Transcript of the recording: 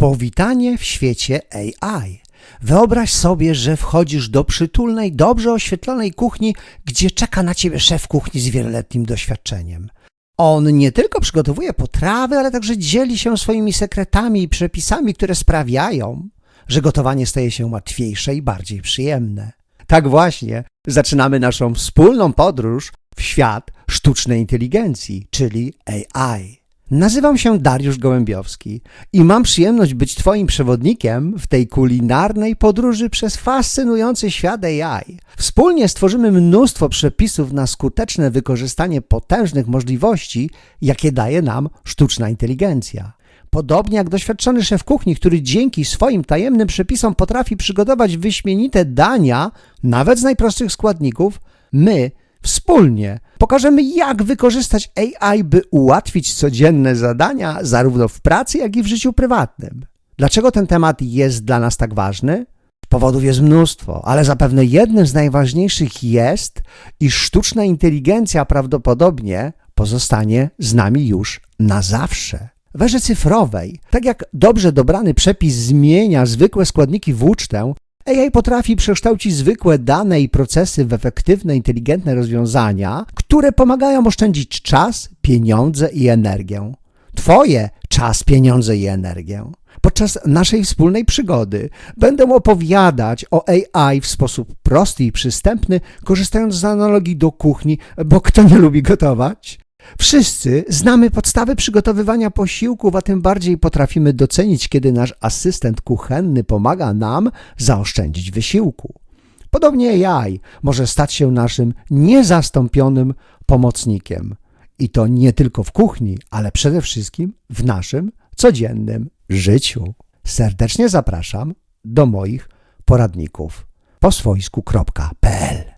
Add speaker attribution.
Speaker 1: Powitanie w świecie AI. Wyobraź sobie, że wchodzisz do przytulnej, dobrze oświetlonej kuchni, gdzie czeka na ciebie szef kuchni z wieloletnim doświadczeniem. On nie tylko przygotowuje potrawy, ale także dzieli się swoimi sekretami i przepisami, które sprawiają, że gotowanie staje się łatwiejsze i bardziej przyjemne. Tak właśnie zaczynamy naszą wspólną podróż w świat sztucznej inteligencji, czyli AI. Nazywam się Dariusz Gołębiowski i mam przyjemność być Twoim przewodnikiem w tej kulinarnej podróży przez fascynujący świat AI. Wspólnie stworzymy mnóstwo przepisów na skuteczne wykorzystanie potężnych możliwości, jakie daje nam sztuczna inteligencja. Podobnie jak doświadczony szef kuchni, który dzięki swoim tajemnym przepisom potrafi przygotować wyśmienite dania, nawet z najprostszych składników, my wspólnie pokażemy, jak wykorzystać AI, by ułatwić codzienne zadania, zarówno w pracy, jak i w życiu prywatnym. Dlaczego ten temat jest dla nas tak ważny? Powodów jest mnóstwo, ale zapewne jednym z najważniejszych jest, iż sztuczna inteligencja prawdopodobnie pozostanie z nami już na zawsze. W erze cyfrowej, tak jak dobrze dobrany przepis zmienia zwykłe składniki w ucztę, AI potrafi przekształcić zwykłe dane i procesy w efektywne, inteligentne rozwiązania, które pomagają oszczędzić czas, pieniądze i energię. Twoje czas, pieniądze i energię. Podczas naszej wspólnej przygody będę opowiadać o AI w sposób prosty i przystępny, korzystając z analogii do kuchni, bo kto nie lubi gotować? Wszyscy znamy podstawy przygotowywania posiłków, a tym bardziej potrafimy docenić, kiedy nasz asystent kuchenny pomaga nam zaoszczędzić wysiłku. Podobnie AI może stać się naszym niezastąpionym pomocnikiem. I to nie tylko w kuchni, ale przede wszystkim w naszym codziennym życiu. Serdecznie zapraszam do moich poradników po swojsku.pl